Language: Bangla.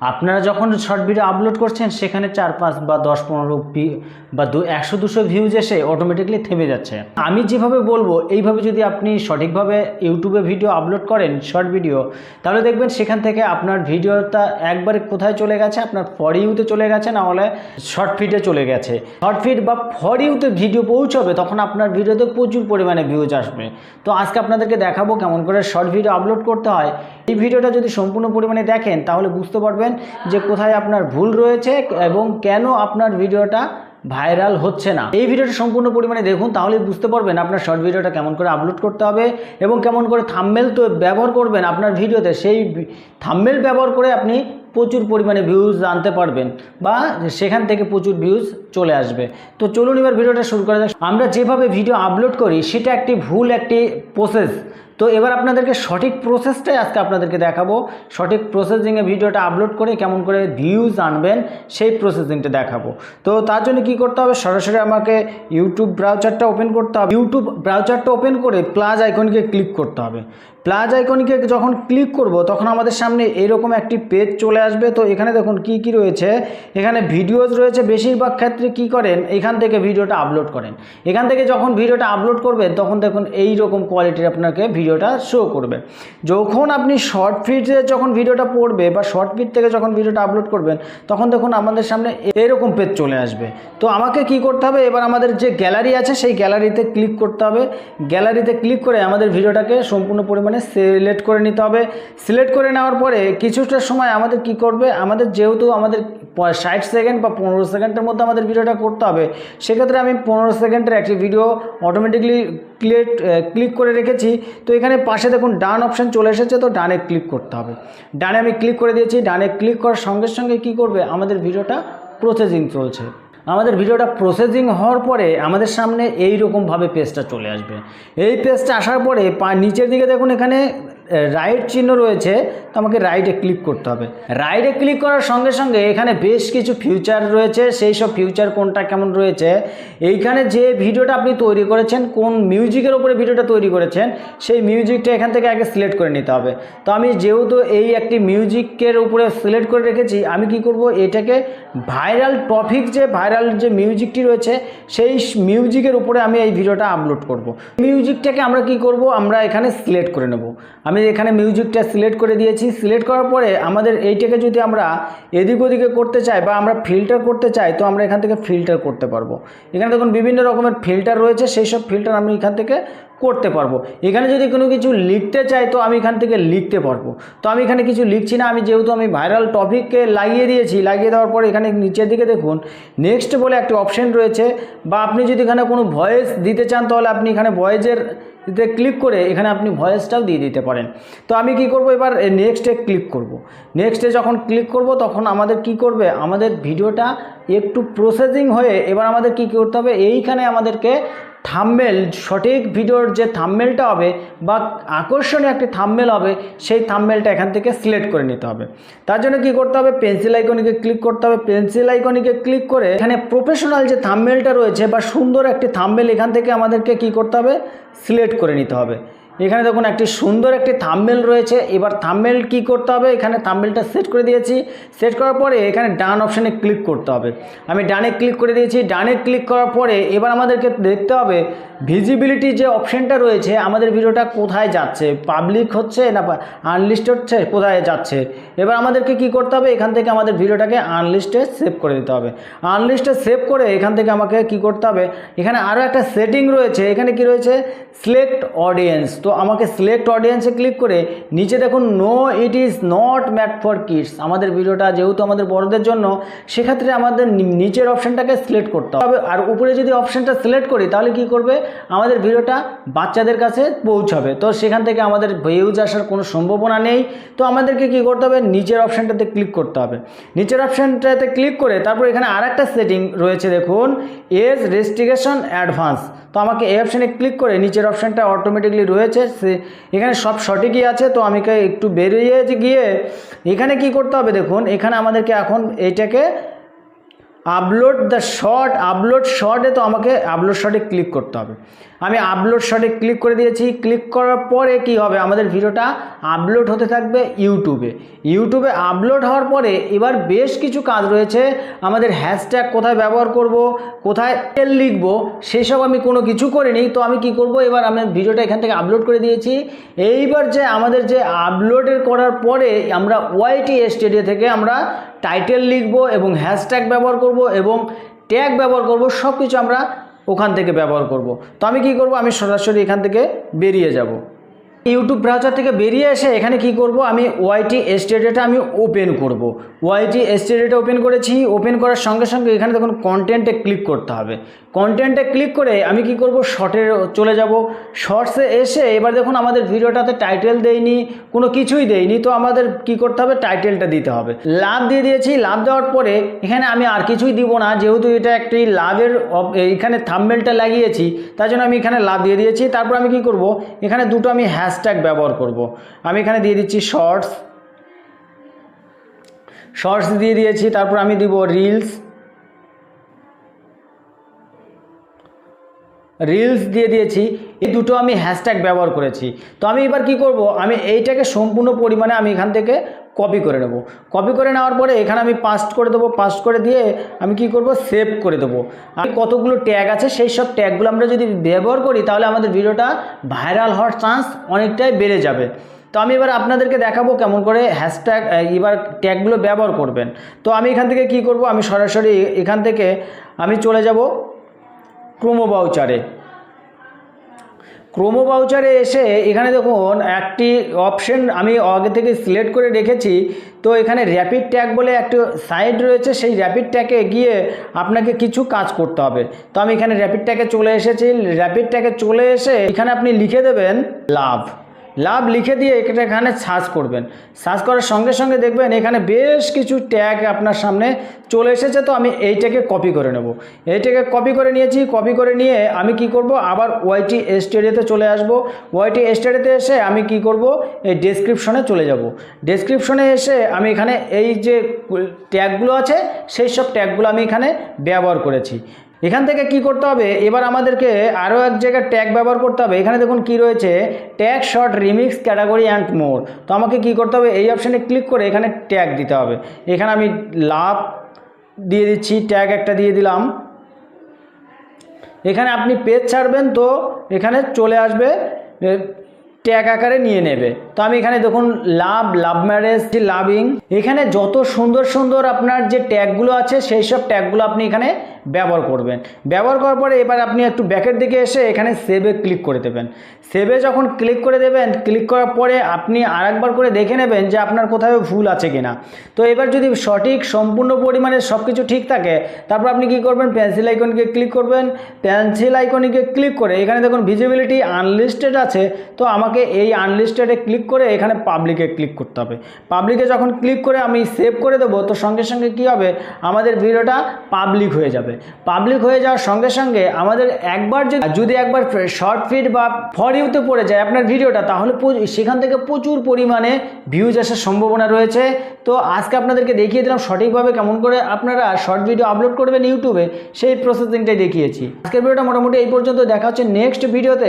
আপনারা যখন শর্ট ভিডিও আপলোড করছেন, সেখানে চার, পাঁচ বা দশ, পনেরো বা দু, একশো, দুশো ভিউজ এসে অটোমেটিকলি থেমে যাচ্ছে। আমি যেভাবে বলব, এইভাবে যদি আপনি সঠিকভাবে ইউটিউবে ভিডিও আপলোড করেন শর্ট ভিডিও তাহলে দেখবেন সেখান থেকে আপনার ভিডিওটা একবারে কোথায় চলে গেছে? আপনার ফর ইউতে চলে গেছে, না হলে শর্ট ফিটে চলে গেছে। শর্ট ফিট বা ফর ইউতে ভিডিও পৌঁছবে, তখন আপনার ভিডিওতে প্রচুর পরিমাণে ভিউজ আসবে। তো আজকে আপনাদেরকে দেখাবো কেমন করে শর্ট ভিডিও আপলোড করতে হয়। এই ভিডিওটা যদি সম্পূর্ণ পরিমাণে দেখেন, তাহলে বুঝতে পারবেন যে কোথায় আপনার ভুল রয়েছে এবং কেন আপনার ভিডিওটা ভাইরাল হচ্ছে না। এই ভিডিওটা সম্পূর্ণ পরিমাণে দেখুন, তাহলে বুঝতে পারবেন আপনার শর্ট ভিডিওটা কেমন করে আপলোড করতে হবে এবং কেমন করে থাম্বেল তো ব্যবহার করবেন আপনার ভিডিওতে, সেই থাম্বেল ব্যবহার করে আপনি প্রচুর পরিমাণে ভিউজ আনতে পারবেন বা সেখান থেকে প্রচুর ভিউজ চলে আসবে। তো চলুন এবার ভিডিওটা শুরু করা যাক। আমরা যেভাবে ভিডিও আপলোড করি, সেটা একটি ভুল একটি প্রসেস তো এবার আপনাদেরকে সঠিক প্রসেসটাই আজকে আপনাদেরকে দেখাবো। সঠিক প্রসেসিংয়ে ভিডিওটা আপলোড করে কেমন করে ভিউজ আনবেন, সেই প্রসেসিংটা দেখাবো। তো তার জন্য কি করতে হবে? সরাসরি আমাকে ইউটিউব ব্রাউচারটা ওপেন করতে হবে। ইউটিউব ব্রাউচারটা ওপেন করে প্লাস আইকনকে ক্লিক করতে হবে। প্লাস আইকনকে যখন ক্লিক করব, তখন আমাদের সামনে এরকম একটি পেজ চলে আসবে। তো এখানে দেখুন কি কি রয়েছে। এখানে ভিডিওজ রয়েছে। বেশিরভাগ ক্ষেত্রে কি করেন? এখান থেকে ভিডিওটা আপলোড করেন। এখান থেকে যখন ভিডিওটা আপলোড করবেন, তখন দেখুন এই রকম কোয়ালিটির আপনাকে ভিডিওটা শো করবে। যখন আপনি শর্ট ফিটে যখন ভিডিওটা পড়বে বা শর্ট ফিট থেকে যখন ভিডিওটা আপলোড করবেন, তখন দেখুন আমাদের সামনে এরকম পেজ চলে আসবে। তো আমাকে কি করতে হবে? এবার আমাদের যে গ্যালারি আছে, সেই গ্যালারিতে ক্লিক করতে হবে। গ্যালারিতে ক্লিক করে আমাদের ভিডিওটাকে সম্পূর্ণ পরিমাণে সিলেক্ট করে নিতে হবে। সিলেক্ট করে নেওয়ার পরে কিছুটা সময় আমাদের কি করবে? আমাদের যেহেতু আমাদের ষাট সেকেন্ড বা পনেরো সেকেন্ডের মধ্যে আমাদের ভিডিওটা করতে হবে, সেক্ষেত্রে আমি পনেরো সেকেন্ডের একটি ভিডিও অটোমেটিকলি ক্লিক ক্লিক করে রেখেছি। তো এখানে পাশে দেখুন ডান অপশান চলে এসেছে, তো ডানে ক্লিক করতে হবে। ডানে আমি ক্লিক করে দিয়েছি, ডানে ক্লিক করার সঙ্গে সঙ্গে কি করবে? আমাদের ভিডিওটা প্রসেসিং চলছে। আমাদের ভিডিওটা প্রসেসিং হওয়ার পরে আমাদের সামনে এই রকমভাবে পেজটা চলে আসবে। এই পেজটা আসার পরে নিচের দিকে দেখুন এখানে রাইট চিহ্ন রয়েছে, তো আমাকে রাইটে ক্লিক করতে হবে। রাইটে ক্লিক করার সঙ্গে সঙ্গে এখানে বেশ কিছু ফিউচার রয়েছে, সেই সব ফিউচার কোনটা কেমন রয়েছে, এইখানে যে ভিডিওটা আপনি তৈরি করেছেন, কোন মিউজিকের ওপরে ভিডিওটা তৈরি করেছেন, সেই মিউজিকটা এখান থেকে আগে সিলেক্ট করে নিতে হবে। তো আমি যেহেতু এই একটি মিউজিকের উপরে সিলেক্ট করে রেখেছি, আমি কি করব, এটাকে ভাইরাল টপিক যে ভাইরাল যে মিউজিকটি রয়েছে, সেই মিউজিকের উপরে আমি এই ভিডিওটা আপলোড করব। মিউজিকটাকে আমরা কি করব, আমরা এখানে সিলেক্ট করে নেব। আমি এখানে মিউজিকটা সিলেক্ট করে দিয়েছি। সিলেক্ট করার পরে আমাদের এইটাকে যদি আমরা এদিক ওদিকে করতে চাই বা আমরা ফিল্টার করতে চাই, তো আমরা এখান থেকে ফিল্টার করতে পারব। এখানে দেখুন বিভিন্ন রকমের ফিল্টার রয়েছে, সেই সব ফিল্টার আমি এখান থেকে করতে পারব। এখানে যদি কোনো কিছু লিখতে চাই, তো আমি এখান থেকে লিখতে পারব। তো আমি এখানে কিছু লিখছি না, আমি যেহেতু আমি ভাইরাল টপিককে লাগিয়ে দিয়েছি, লাগিয়ে দেওয়ার পরে এখানে নিচের দিকে দেখুন নেক্সট বলে একটি অপশন রয়েছে। বা আপনি যদি এখানে কোনো ভয়েস দিতে চান, তাহলে আপনি এখানে ভয়েসের তে ক্লিক করে এখানে আপনি ভয়েসটাও দিয়ে দিতে পারেন। তো আমি কি করব এবার নেক্সটে ক্লিক করব। নেক্সটে যখন ক্লিক করব, তখন আমাদের কি করবে? আমাদের ভিডিওটা একটু প্রসেসিং হয়ে এবার আমাদের কি করতে হবে? এইখানে আমাদেরকে থাম্বেল সঠিক ভিডিওর যে থাম্বেলটা হবে বা আকর্ষণীয় একটি থাম্বেল হবে, সেই থাম্বেলটা এখান থেকে সিলেক্ট করে নিতে হবে। তার জন্য কি করতে হবে? পেন্সিল আইকনিকে ক্লিক করতে হবে। পেন্সিল আইকনিকে ক্লিক করে এখানে প্রফেশনাল যে থাম্বেলটা রয়েছে বা সুন্দর একটি থাম্বেল এখান থেকে আমাদেরকে কি করতে হবে? সিলেক্ট করে নিতে হবে। এখানে দেখুন একটি সুন্দর একটি থাম্বেল রয়েছে। এবার থাম্বেল কি করতে হবে? এখানে থাম্বেলটা সেট করে দিয়েছি। সেট করার পরে এখানে ডান অপশানে ক্লিক করতে হবে। আমি ডানে ক্লিক করে দিয়েছি। ডানে ক্লিক করার পরে এবার আমাদেরকে দেখতে হবে ভিজিবিলিটি যে অপশানটা রয়েছে, আমাদের ভিডিওটা কোথায় যাচ্ছে? পাবলিক হচ্ছে না আনলিস্ট হচ্ছে? কোথায় যাচ্ছে? এবার আমাদেরকে কি করতে হবে? এখান থেকে আমাদের ভিডিওটাকে আনলিস্টে সেভ করে দিতে হবে। আনলিস্টে সেভ করে এখান থেকে আমাকে কি করতে হবে? এখানে আরও একটা সেটিং রয়েছে। এখানে কি রয়েছে? সিলেক্ট অডিয়েন্স তো আমাকে সিলেক্ট অডিয়েন্সে ক্লিক করে নিচে দেখুন no it is not made for kids আমাদের ভিডিওটা যেহেতু আমাদের বড়দের জন্য, সেক্ষেত্রে আমাদের নিচের অপশানটাকে সিলেক্ট করতে হবে। আর উপরে যদি অপশানটা সিলেক্ট করি, তাহলে কি করবে? আমাদের ভিডিওটা বাচ্চাদের কাছে পৌঁছাবে। তো সেখান থেকে আমাদের ভিউজ আসার কোনো সম্ভাবনা নেই। তো আমাদেরকে কি করতে হবে? নিচের অপশানটাতে ক্লিক করতে হবে। নিচের অপশানটাতে ক্লিক করে তারপর এখানে আর একটা সেটিং রয়েছে, দেখুন এজ রেস্ট্রিগেশন অ্যাডভান্স তো আমাকে এই অপশানে ক্লিক করে নিচের অপশানটা অটোমেটিকলি রয়েছে। সে এখানে সব সঠিকই আছে, তো আমি একটু বেরিয়ে গিয়ে এখানে কি করতে হবে দেখুন, এখানে আমাদেরকে এখন এইটাকে আপলোড দ্য শর্ট আপলোড শর্টে তো আমাকে আপলোড শর্টে ক্লিক করতে হবে। আমি আপলোড শর্টে ক্লিক করে দিয়েছি। ক্লিক করার পরে কি হবে? আমাদের ভিডিওটা আপলোড হতে থাকবে ইউটিউবে ইউটিউবে আপলোড হওয়ার পরে এবার বেশ কিছু কাজ রয়েছে। আমাদের হ্যাশট্যাগ কোথায় ব্যবহার করব, কোথায় লিখব, সেসব আমি কোনো কিছু করিনি। তো আমি কি করব? এবার আমি ভিডিওটা এখান থেকে আপলোড করে দিয়েছি। এইবার যে আমাদের যে আপলোডের করার পরে আমরা ওয়াইটি স্টেডিও থেকে আমরা টাইটেল লিখব এবং হ্যাশট্যাগ ব্যবহার করব এবং ট্যাগ ব্যবহার করব সব কিছু আমরা ওখান থেকে ব্যবহার করব। তো আমি কি করব? আমি সরাসরি এখান থেকে বেরিয়ে যাব। ইউটিউব ব্রাউজার থেকে বেরিয়ে এসে এখানে কি করব? আমি ওয়াইটি স্টেডিওটা আমি ওপেন করব। ওয়াইটি স্টেডিওটা ওপেন করেছি। ওপেন করার সঙ্গে সঙ্গে এখানে দেখুন কন্টেন্টে ক্লিক করতে হবে। কন্টেন্টে ক্লিক করে আমি কি করব? শর্টে চলে যাব। শর্টসে এসে এবার দেখুন আমাদের ভিডিওটাতে টাইটেল দেয়নি কোনো কিছুই দেয়নি তো আমাদের কি করতে হবে? টাইটেলটা দিতে হবে। লাভ দিয়ে দিয়েছি। লাভ দেওয়ার পরে এখানে আমি আর কিছুই দিব না। যেহেতু এটা একটি লাভের এখানে থাম্বেলটা লাগিয়েছি, তার জন্য আমি এখানে লাভ দিয়ে দিয়েছি। তারপর আমি কি করব? এখানে দুটো আমি হ্যাশট্যাগ ব্যবহার করব। আমি এখানে দিয়ে দিচ্ছি শর্টস শর্টস দিয়ে দিয়েছি, তারপর আমি দিব রিলস রিলস দিয়ে দিয়েছি, এই দুটো আমি হ্যাশট্যাগ ব্যবহার করেছি। তো আমি এবার কি করব? আমি এইটাকে সম্পূর্ণ পরিমাণে আমি এখান থেকে কপি করে নেব। কপি করে নেওয়ার পরে এখানে আমি পাস্ট করে দেবো পাস্ট করে দিয়ে আমি কি করব? সেভ করে দেবো। আমি কতগুলো ট্যাগ আছে, সেই সব ট্যাগগুলো আমরা যদি ব্যবহার করি, তাহলে আমাদের ভিডিওটা ভাইরাল হওয়ার চান্স অনেকটাই বেড়ে যাবে। তো আমি এবার আপনাদেরকে দেখাবো কেমন করে হ্যাশট্যাগ এবার ট্যাগগুলো ব্যবহার করবেন। তো আমি এখান থেকে কি করব? আমি সরাসরি এখান থেকে আমি চলে যাব। ক্রোমো বাউচারে ক্রোমো বাউচারে এসে এখানে দেখুন একটি অপশন আমি আগে থেকে সিলেক্ট করে রেখেছি। তো এখানে র্যাপিড ট্যাগ বলে একটি সাইড রয়েছে, সেই র্যাপিড ট্যাগে গিয়ে আপনাকে কিছু কাজ করতে হবে। তো আমি এখানে র্যাপিড ট্যাগে চলে এসেছি। র্যাপিড ট্যাগে চলে এসে এখানে আপনি লিখে দেবেন লাভ। লাভ লিখে দিয়ে এটা এখানে সার্চ করবেন। সার্চ করার সঙ্গে সঙ্গে দেখবেন এখানে বেশ কিছু ট্যাগ আপনার সামনে চলে এসেছে, তো আমি এইটাকে কপি করে নেব। এইটাকে কপি করে নিয়েছি কপি করে নিয়ে আমি কি করব? আবার ওয়াইটি স্টেডিওতে চলে আসব। ওয়াইটি স্টেডিওতে এসে আমি কি করব? এই ডেসক্রিপশনে চলে যাব। ডেসক্রিপশনে এসে আমি এখানে এই যে ট্যাগগুলো আছে, সেই সব ট্যাগগুলো আমি এখানে ব্যবহার করেছি। এখান থেকে কি করতে হবে? এবার আমাদেরকে আরও এক জায়গায় ট্যাগ ব্যবহার করতে হবে। এখানে দেখুন কি রয়েছে? Tag short remix category and more তো আমাকে কি করতে হবে? এই অপশানে ক্লিক করে এখানে ট্যাগ দিতে হবে। এখানে আমি লাভ দিয়ে দিচ্ছি ট্যাগ একটা দিয়ে দিলাম। এখানে আপনি পেজ ছাড়বেন তো এখানে চলে আসবে। ট্যাগ আকারে নিয়ে নেবে। তো আমি এখানে দেখুন, লাভ লাভ ম্যারেজ যে লাভিং। এখানে যত সুন্দর সুন্দর আপনার যে ট্যাগগুলো আছে, সেই সব ট্যাগগুলো আপনি এখানে ব্যবহার করবেন। ব্যবহার করার পরে এবার আপনি একটু ব্যাকের দিকে এসে এখানে সেভে ক্লিক করে দেবেন। সেভে যখন ক্লিক করে দেবেন ক্লিক করার পরে আপনি আরেকবার করে দেখে নেবেন যে আপনার কোথাও ভুল আছে কিনা। তো এবার যদি সঠিক, সম্পূর্ণ পরিমাণে সব কিছু ঠিক থাকে, তারপর আপনি কি করবেন? পেন্সিল আইকনকে ক্লিক করবেন। পেন্সিল আইকনকে ক্লিক করে এখানে দেখুন ভিজিবিলিটি আনলিস্টেড আছে। তো আমাকে এই আনলিস্টেডে ক্লিক করে এখানে পাবলিকে ক্লিক করতে হবে। পাবলিকে যখন ক্লিক করে আমি সেভ করে দেবো, তো সঙ্গে সঙ্গে কি হবে? আমাদের ভিডিওটা পাবলিক হয়ে যাবে। পাবলিক হয়ে যাওয়ার সঙ্গে সঙ্গে আমাদের একবার যদি যদি একবার শর্ট ফিড বা ফর ইউতে পড়ে যায় আপনার ভিডিওটা, তাহলে সেখান থেকে প্রচুর পরিমাণে ভিউজ আসার সম্ভাবনা রয়েছে। তো আজকে আপনাদেরকে দেখিয়ে দিলাম সঠিকভাবে কেমন করে আপনারা শর্ট ভিডিও আপলোড করবেন ইউটিউবে, সেই প্রসেসিংটাই দেখিয়েছি। আজকের ভিডিওটা মোটামুটি এই পর্যন্ত দেখা হচ্ছে নেক্সট ভিডিওতে